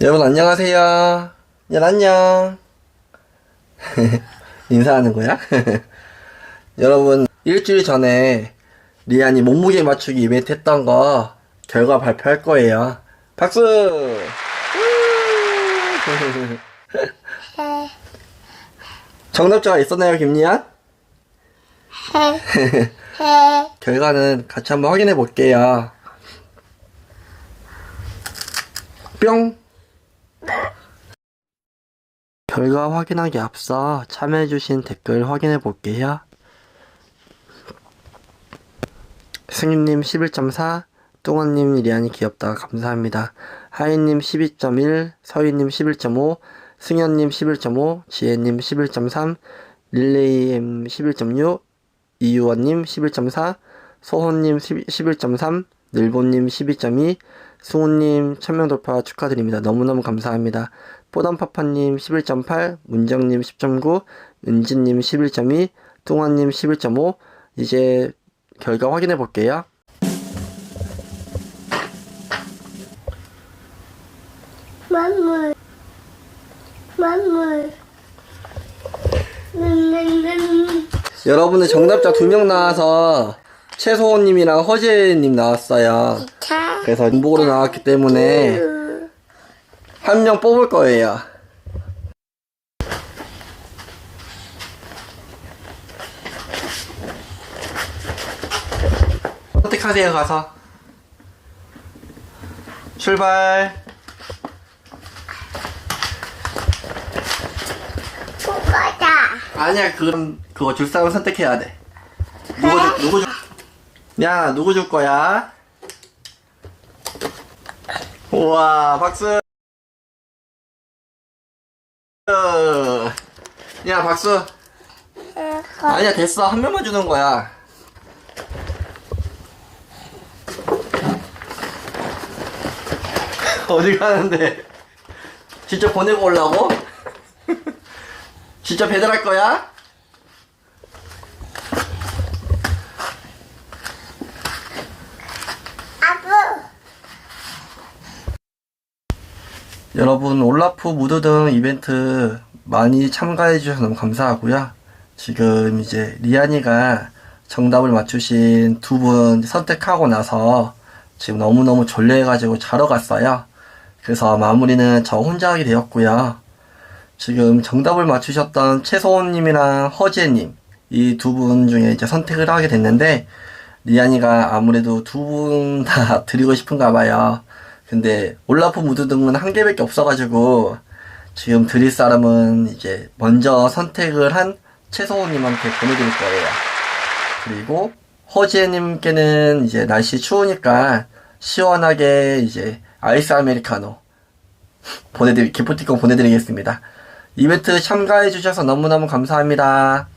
여러분 안녕하세요. 야 안녕. 인사하는 거야? 여러분 일주일 전에 리안이 몸무게 맞추기 이벤트 했던 거 결과 발표할 거예요. 박수. 정답자가 있었나요, 김리안? 결과는 같이 한번 확인해 볼게요. 뿅! 결과 확인하기 앞서 참여해주신 댓글 확인해 볼게요. 승윤님 11.4, 뚱원님 리안이 귀엽다 감사합니다. 하이님 12.1, 서희님 11.5, 승현님 11.5, 지혜님 11.3, 릴레이엠 11.6, 이유원님 11.4, 소호님 11.3, 늘보님 12.2, 승우님 천명 돌파 축하드립니다. 너무너무 감사합니다. 뽀담파파님 11.8, 문정님 10.9, 은진님 11.2, 뚱아님 11.5. 이제 결과 확인해 볼게요. 만물 만물 는 여러분의 정답자 두 명 나와서 최소호님이랑 허재님 나왔어요. 차 그래서 중복으로 나왔기 때문에 한 명 뽑을 거예요. 선택하세요, 가서. 출발. 꼬가다 아니야, 그럼 그거 줄 사람 선택해야 돼. 야, 누구 줄 거야? 우와, 박수. 야, 박수. 아니야, 됐어. 한 명만 주는 거야. 어디 가는데? 직접 보내고 오려고? 진짜 배달할 거야? 여러분 올라프 무드 등 이벤트 많이 참가해 주셔서 너무 감사하고요. 지금 이제 리안이가 정답을 맞추신 두 분 선택하고 나서 지금 너무너무 졸려해가지고 자러 갔어요. 그래서 마무리는 저 혼자 하게 되었고요. 지금 정답을 맞추셨던 최소원님이랑 허재님 이 두 분 중에 이제 선택을 하게 됐는데 리안이가 아무래도 두 분 다 드리고 싶은가 봐요. 근데 올라프 무드 등은 한 개밖에 없어가지고 지금 드릴 사람은 이제 먼저 선택을 한 최소호님한테 보내드릴 거예요. 그리고 허지혜님께는 이제 날씨 추우니까 시원하게 이제 아이스 아메리카노 보내드리 기프티콘 보내드리겠습니다. 이벤트 참가해 주셔서 너무너무 감사합니다.